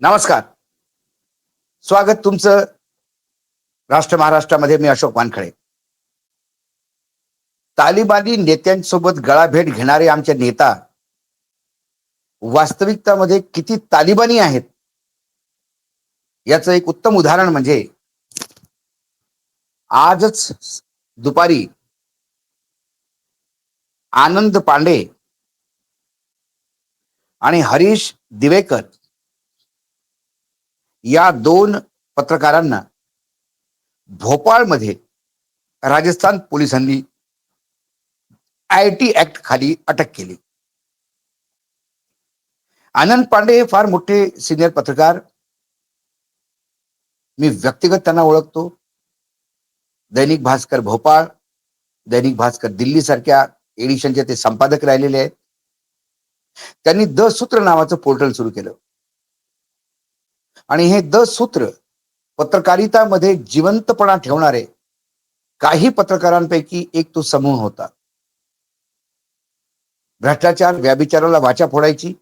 नमस्कार. स्वागत तुमचं राष्ट्र महाराष्ट्रामध्ये मी अशोक वानखळे तालिबानी नेत्यांसोबत गळाभेट घेणारे आमचे नेता वास्तविकतामध्ये किती तालिबानी आहेत? याचं एक उत्तम उदाहरण म्हणजे आजच दुपारी आनंद पांडे आणि हरीश दिवेकर या दोन पत्रकारांना भोपाळमध्ये राजस्थान पोलिसांनी आय टी ऍक्ट खाली अटक केली. आनंद पांडे हे फार मोठे सिनियर पत्रकार. मी व्यक्तिगत त्यांना ओळखतो. दैनिक भास्कर भोपाळ दैनिक भास्कर दिल्ली सारख्या एडिशनचे ते संपादक राहिलेले आहेत. त्यांनी द सूत्र नावाचं पोर्टल सुरू केलं. आणि हे द सूत्र पत्रकारितामध्ये जिवंतपणा ठेवणारे काही पत्रकारांपैकी एक तो समूह होता. भ्रष्टाचार व्याभिचाराला वाचा फोडायची.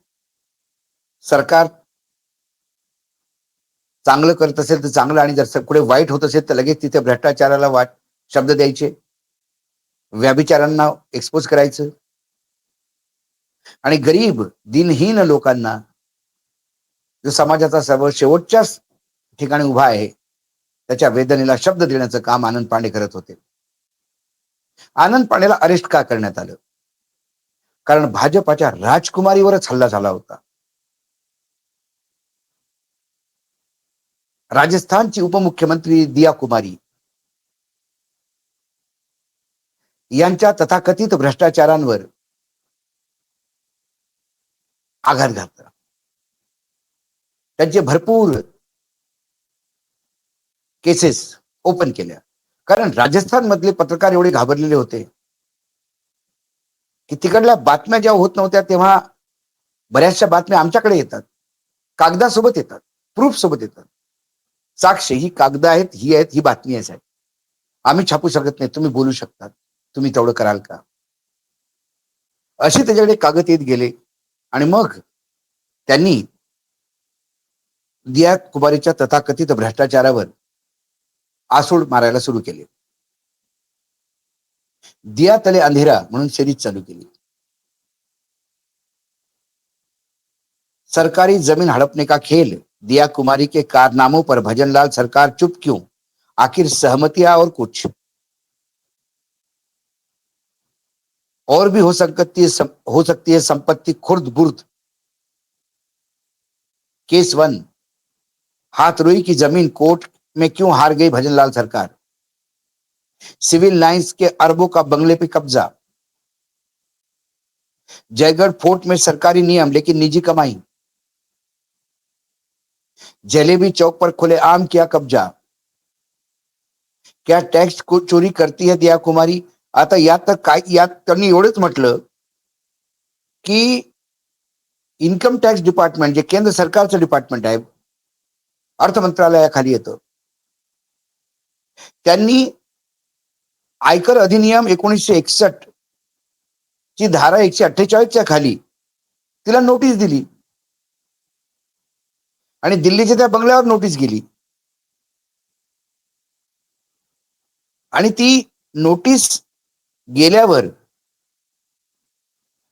सरकार चांगलं करत असेल तर चांगलं आणि जर कुठे वाईट होत असेल तर लगेच तिथे भ्रष्टाचाराला वाट शब्द द्यायचे. व्याभिचारांना एक्सपोज करायचं. आणि गरीब दिनहीन लोकांना जो समाजाचा सर्व शेवटच्या ठिकाणी उभा आहे त्याच्या वेदनेला शब्द देण्याचं काम आनंद पांडे करत होते. आनंद पांडेला अरेस्ट का करण्यात आलं? कारण भाजपाच्या राजकुमारीवरच हल्ला झाला होता. राजस्थानची उपमुख्यमंत्री दिया कुमारी यांच्या तथाकथित भ्रष्टाचारांवर आघात घातला. त्यांचे भरपूर केसेस ओपन केल्या. कारण राजस्थान मधले पत्रकार एवढे घाबरलेले होते. की तिकडल्या बातम्या जेव्हा होत नव्हत्या तेव्हा बऱ्याचशा बातम्या आमच्याकडे येतात. कागदासोबत येतात. प्रूफ सोबत येतात. साक्ष ही कागद आहेत ही आहेत ही बातमी आहे साहेब. आम्ही छापू शकत नाही. तुम्ही बोलू शकतात. तुम्ही तेवढं कराल का? असे त्याच्याकडे कागद येत गेले. आणि मग त्यांनी दिया कुमारीच्या तथाकथित भ्रष्टाचारावर आसूड मारायला सुरू केले. दिया तले अंधेरा म्हणून सिरीज चालू केली. सरकारी ज़मीन हड़पने का खेल दिया कुमारी के कारनामों पर भजनलाल सरकार चुप क्यों? आखिर सहमतियाँ और कुछ? और भी हो सकती है हो सकती है संपत्ति खुर्द बुर्द। केस वन हाथरोई की ज़मीन कोर्ट में क्यों हार गई भजनलाल सरकार? सिविल लाइंस के अरबों का बंगले पे कब्जा। जयगढ़ फोर्ट में सरकारी नियम, लेकिन निजी कमाई। जलेबी चौक पर खुले आम किया कब्जा। क्या टॅक्स चोरी करती है दिया कुमारी? आता यात तर काय यात त्यांनी एवढंच म्हटलं की इन्कम टॅक्स डिपार्टमेंट जे केंद्र सरकारचं डिपार्टमेंट आहे अर्थ मंत्रालयाखाली येतं. त्यांनी आयकर अधिनियम एकोणीसशे एकसष्ट ची धारा एकशे अठ्ठेचाळीसच्या खाली तिला नोटीस दिली. आणि दिल्लीच्या त्या बंगल्यावर नोटीस गेली. आणि ती नोटीस गेल्यावर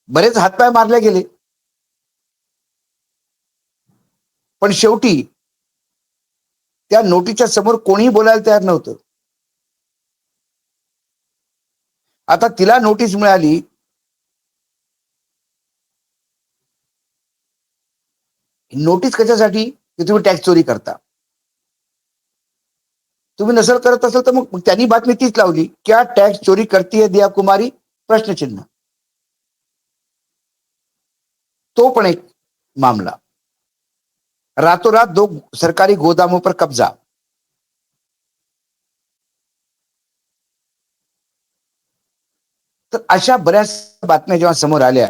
बरेच हातपाय मारले गेले. पण शेवटी त्या नोटीसच्या समोर कोणीही बोलायला तयार नव्हतं. आता तिला नोटीस मिळाली. नोटीस कशासाठी? की तुम्ही टॅक्स चोरी करता. तुम्ही नसल करत असाल तर मग त्यांनी बातमी तीच लावली. क्या टॅक्स चोरी करते दिया कुमारी प्रश्नचिन्ह. तो पण एक मामला. रातों दो सरकारी गोदामों पर कब्जा. तर अशा बऱ्याच बातम्या जेव्हा समोर आल्या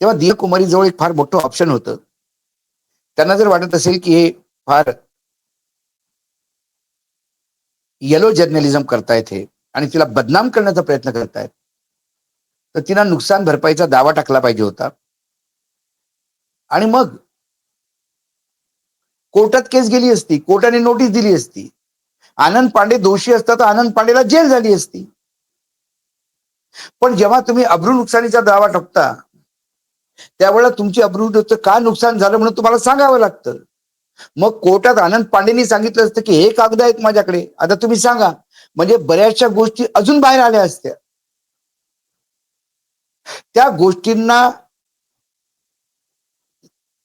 तेव्हा दियकुमारी जवळ एक फार मोठं ऑप्शन होतं. त्यांना जर वाटत असेल की हे फार येलो जर्नलिझम करतायत हे आणि तिला बदनाम करण्याचा प्रयत्न करतायत तर तिला नुकसान भरपाईचा दावा टाकला पाहिजे होता. आणि मग कोर्टात केस गेली असती कोर्टाने नोटीस दिली असती. आनंद पांडे दोषी असता तर आनंद पांडेला जेल झाली असती. पण जेव्हा तुम्ही अब्रू नुकसानीचा दावा ठोकता त्यावेळेला तुमची अब्रूचं का नुकसान झालं म्हणून तुम्हाला सांगावं लागतं. मग कोर्टात आनंद पांडेनी सांगितलं असतं की हे कागद आहेत माझ्याकडे आता तुम्ही सांगा. म्हणजे बऱ्याचशा गोष्टी अजून बाहेर आल्या असत्या. त्या गोष्टींना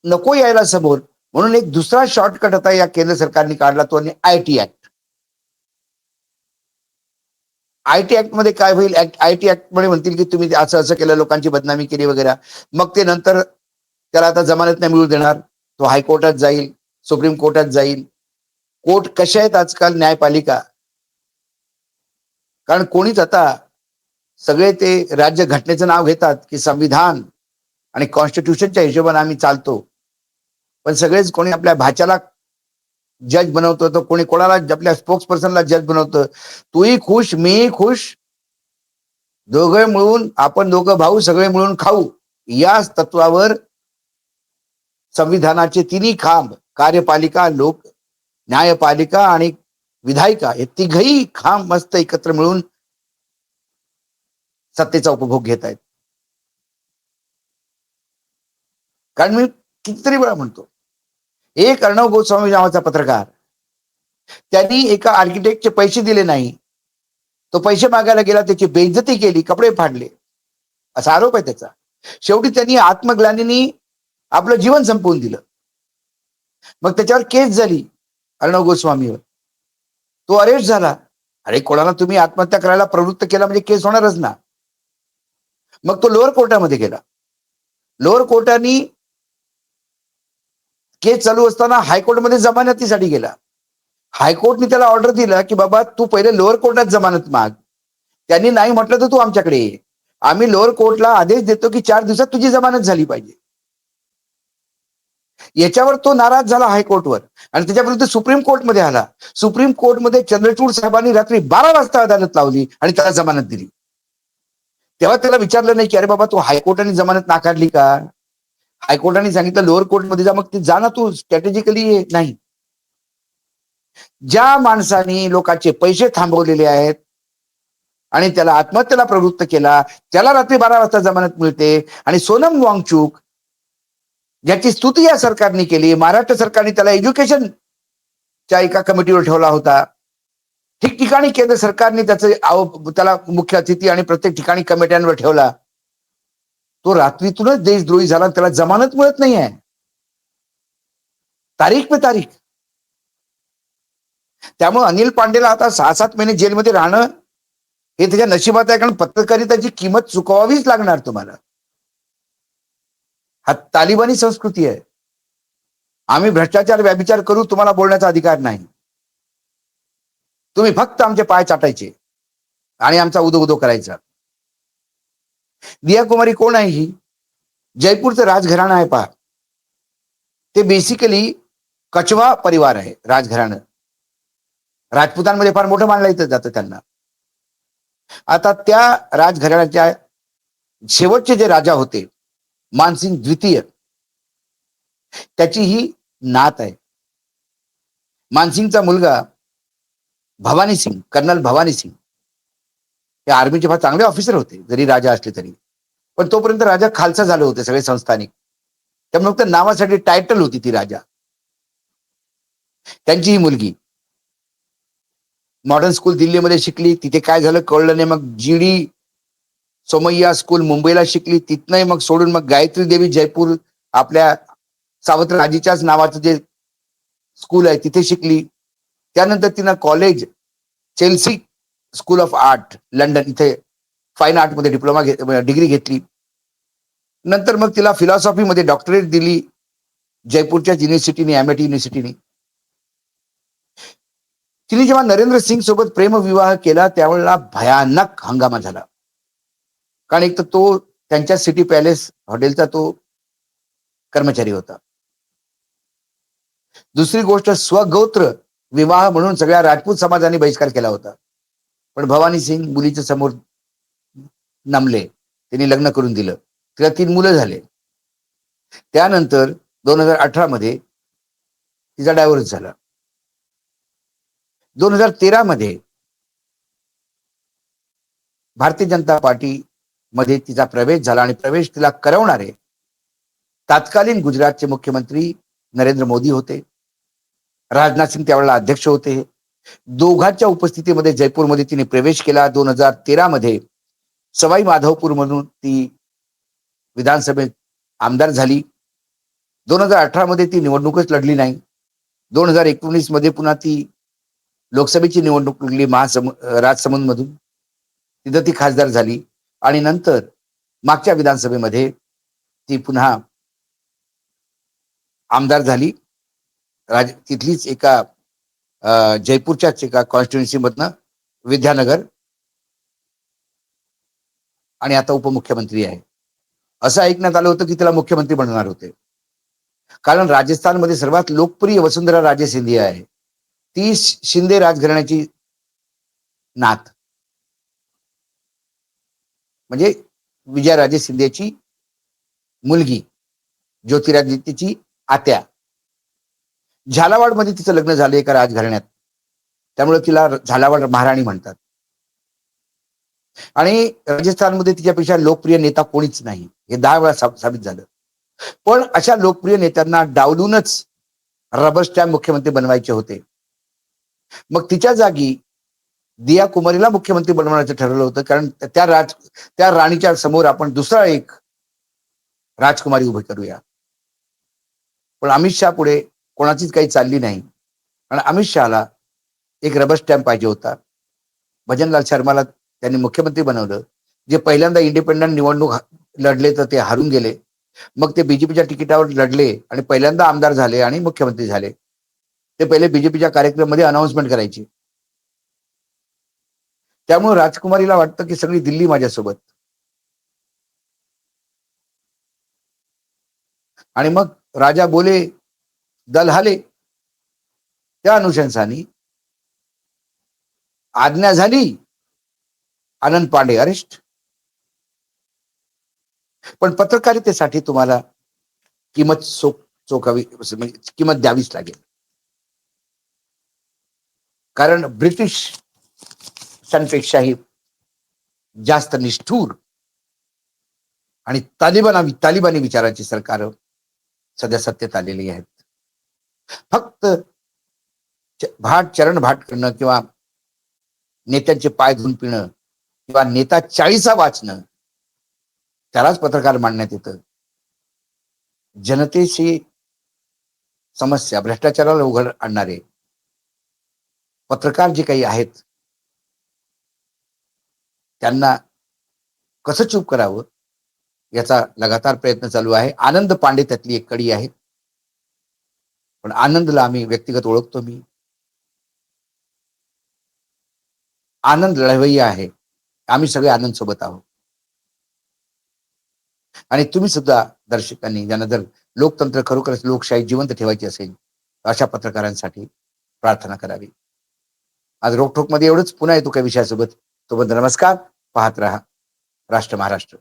नको यायला समोर. म्हणून एक दुसरा शॉर्टकट आता या केंद्र सरकारने काढला तो I T act I T ऍक्टमध्ये काय होईल? आय टी ऍक्टमध्ये म्हणतील की तुम्ही असं असं केलं लोकांची बदनामी केली वगैरे. मग ते नंतर त्याला आता जमानत नाही मिळू देणार. तो हायकोर्टात जाईल सुप्रीम कोर्टात जाईल. कोर्ट कशा आहेत आजकाल न्यायपालिका? कारण कोणीच आता सगळे ते राज्य घटनेचं नाव घेतात की संविधान आणि कॉन्स्टिट्यूशनच्या हिशोबाने आम्ही चालतो. पण सगळेच कोणी आपल्या भाच्याला जज बनवतो तर कोणी कोणाला आपल्या स्पोक्स पर्सनला जज बनवतं तूही खुश मीही खुश. दोघे मिळून आपण दोघं भाऊ सगळे मिळून खाऊ. याच तत्वावर संविधानाचे तिन्ही खांब कार्यपालिका लोक न्यायपालिका आणि विधायिका हे तिघही खांब मस्त एकत्र मिळून सत्तेचा उपभोग घेत आहेत. कारण मी कितीतरी वेळा म्हणतो एक अर्णव गोस्वामी नावाचा पत्रकार. त्यांनी एका आर्किटेक्टचे पैसे दिले नाही. तो पैसे मागायला गेला त्याची बेइज्जती केली कपडे फाडले. असा आरोप आहे त्याचा. शेवटी त्यांनी आत्मग्लानीनी आपलं जीवन संपवून दिलं. मग त्याच्यावर केस झाली अर्णव गोस्वामीवर. तो अरेस्ट झाला. अरे कोणाला तुम्ही आत्महत्या करायला प्रवृत्त केला म्हणजे केस होणारच ना. मग तो लोअर कोर्टामध्ये गेला. लोअर कोर्टाने केस चालू असताना हायकोर्टमध्ये जमानतीसाठी गेला. हायकोर्टने त्याला ऑर्डर दिला की बाबा तू पहिले लोअर कोर्टात जमानत माग. त्यांनी नाही म्हटलं तर तू आमच्याकडे ये. आम्ही लोअर कोर्टला आदेश देतो की चार दिवसात तुझी जमानत झाली पाहिजे. याच्यावर तो नाराज झाला हायकोर्टवर. आणि त्याच्यापर्यंत सुप्रीम कोर्टमध्ये आला. सुप्रीम कोर्टमध्ये चंद्रचूड साहेबांनी रात्री बारा वाजता अदालत लावली आणि त्याला जमानत दिली. तेव्हा त्याला विचारलं नाही की अरे बाबा तू हायकोर्टाने जमानत नाकारली का? हायकोर्टाने सांगितलं लोअर कोर्टमध्ये जा मग ते जा तू स्ट्रॅटेजिकली नाही. ज्या माणसाने लोकांचे पैसे थांबवलेले आहेत आणि त्याला आत्महत्येला प्रवृत्त केला त्याला रात्री बारा वाजता जमानत मिळते आणि सोनम वांगचूक ज्याची स्तुती या सरकारने केली महाराष्ट्र सरकारने त्याला एज्युकेशनच्या एका कमिटीवर ठेवला होता. ठिकठिकाणी केंद्र सरकारने त्याचं त्याला मुख्य अतिथी आणि प्रत्येक ठिकाणी कमिट्यांवर ठेवला. तो रात्रीतूनच देशद्रोही झाला त्याला जमानत मिळत नाही आहे तारीख पे तारीख. त्यामुळे अनिल पांडेला आता सहा सात महिने जेलमध्ये राहणं हे त्याच्या नशिबात आहे कारण पत्रकारिताची किंमत चुकवावीच लागणार तुम्हाला. हा तालिबानी संस्कृती आहे. आम्ही भ्रष्टाचार व्याभिचार करू तुम्हाला बोलण्याचा अधिकार नाही. तुम्ही फक्त आमचे पाय चाटायचे आणि आमचा उदो उदो करायचा. दिया कुमारी कोण आहे ही? जयपूरचं राजघराणं आहे पहा. ते बेसिकली कचवा परिवार आहे राजघराणं. राजपुतांमध्ये फार मोठं मानलं येतं जातं त्यांना. आता त्या राजघराण्याच्या शेवटचे जे राजा होते मानसिंग द्वितीय त्याची ही नात आहे. मानसिंगचा मुलगा भवानी सिंग कर्नल भवानी सिंग हे आर्मीचे फार चांगले ऑफिसर होते जरी राजा असले तरी. पण तोपर्यंत राजा खालसा झाले होते सगळे संस्थानिक. त्यामुळे फक्त नावासाठी टायटल होती ती राजा. त्यांची ही मुलगी. मॉडर्न स्कूल दिल्लीमध्ये शिकली तिथे काय झालं कळलं नाही. मग जीडी सोमय्या स्कूल मुंबईला शिकली तिथनंही मग सोडून मग गायत्री देवी जयपूर आपल्या सावंतराजीच्याच नावाचं जे स्कूल आहे तिथे शिकली. त्यानंतर तिनं college Chelsea school of art London इथे फाईन आर्टमध्ये डिप्लोमा डिग्री घेतली. नंतर मग तिला फिलॉसॉफीमध्ये डॉक्टरेट दिली जयपूरच्या युनिव्हर्सिटीने एमआयटी युनिव्हर्सिटीने तिने जेव्हा नरेंद्र सिंग सोबत प्रेमविवाह केला त्यावेळेला भयानक हंगामा झाला. कारण एक तर तो त्यांच्या सिटी पॅलेस हॉटेलचा तो कर्मचारी होता. दुसरी गोष्ट स्वगोत्र विवाह म्हणून सगळ्या राजपूत समाजाने बहिष्कार केला होता. पण भवानी सिंग मुलीच्या समोर नमले. त्यांनी लग्न करून दिलं. तिला तीन मुलं झाले. त्यानंतर दोन हजार अठरा मध्ये तिचा डायव्हर्स झाला. दोन हजार तेरा मध्ये भारतीय जनता पार्टी मध्ये तिचा प्रवेश झाला आणि प्रवेश तिला करवणारे तत्कालीन गुजरातचे मुख्यमंत्री नरेंद्र मोदी होते. राजनाथ सिंग त्यावेळेला अध्यक्ष होते. दोघांच्या उपस्थितीमध्ये जयपूरमध्ये तिने प्रवेश केला. दोन हजार तेरा मध्ये सवाई माधवपूर म्हणून ती विधानसभेत आमदार झाली. दोन हजार अठरा मध्ये ती निवडणूकच लढली नाही. दोन हजार एकोणीसमध्ये पुन्हा ती लोकसभेची निवडणूक लढली महासम राजसमंदमधून. तिथं ती खासदार झाली. आणि नंतर मागच्या विधानसभेमध्ये ती पुन्हा आमदार झाली. राज तिथलीच एका जयपूरच्याच एका कॉन्स्टिट्युन्सीमधनं विद्यानगर. आणि आता उपमुख्यमंत्री आहे. असं ऐकण्यात आलं होतं की तिला मुख्यमंत्री बनणार होते. कारण राजस्थानमध्ये सर्वात लोकप्रिय वसुंधरा राजे सिंधिया आहे. ती शिंदे राजघराण्याची नात. म्हणजे विजयराजे शिंदेची मुलगी. ज्योतिरादित्यची आत्या. झालावाडमध्ये तिचं लग्न झालं एका राजघराण्यात त्यामुळे तिला झालावाड महाराणी म्हणतात. आणि राजस्थानमध्ये तिच्यापेक्षा लोकप्रिय नेता कोणीच नाही. हे दहा वेळा साबित झालं. पण अशा लोकप्रिय नेत्यांना डावलूनच रबर स्टॅम्प मुख्यमंत्री बनवायचे होते. मग तिच्या जागी दिया कुमारीला मुख्यमंत्री बनवण्याचं ठरवलं होतं. कारण त्या राज त्या राणीच्या समोर आपण दुसरा एक राजकुमारी उभी करूया. पण अमित शहा पुढे कोणाचीच काही चालली नाही. आणि अमित शहाला एक रबर स्टॅम्प पाहिजे होता. भजनलाल शर्माला त्यांनी मुख्यमंत्री बनवलं. जे पहिल्यांदा इंडिपेंडंट निवडणूक लढले तर ते हारून गेले. मग ते बीजेपीच्या तिकिटावर लढले आणि पहिल्यांदा आमदार झाले आणि मुख्यमंत्री झाले. ते पहिले बीजेपीच्या कार्यक्रममध्ये अनाउन्समेंट करायचे. त्यामुळे राजकुमारीला वाटतं की सगळी दिल्ली माझ्यासोबत. आणि मग राजा बोले दलहाले. त्या अनुशंसाने आज्ञा झाली. आनंद पांडे अरेस्ट. पण पत्रकारितेसाठी तुम्हाला किंमत चोक चोकावी म्हणजे किंमत द्यावीच लागेल. कारण ब्रिटिश पेक्षाही जास्त निष्ठूर आणि तालिबाना तालिबानी विचाराची सरकार सध्या सत्तेत आलेली आहेत. फक्त भाट चरण भाट करणं किंवा नेत्यांचे पाय धुवून पिणं किंवा नेता चाळीसा वाचणं त्यालाच पत्रकार मांडण्यात येतं. जनतेची समस्या भ्रष्टाचाराला उघड आणणारे पत्रकार जे काही आहेत त्यांना कसं चूप करावं याचा लगातार प्रयत्न चालू आहे. आनंद पांडे त्यातली एक कडी आहे. पण आनंदला आम्ही व्यक्तिगत ओळखतो मी. आनंद लढवय्या आहे. आम्ही सगळे आनंद सोबत आहोत. आणि तुम्ही सुद्धा दर्शकांनी ज्यांना जर लोकतंत्र खरोखरच लोकशाही जिवंत ठेवायची असेल अशा पत्रकारांसाठी प्रार्थना करावी. आज रोखोकमध्ये एवढंच. पुन्हा येतो काही विषयासोबत. तोपर्यंत नमस्कार. पाहत राहा. राष्ट्र महाराष्ट्र.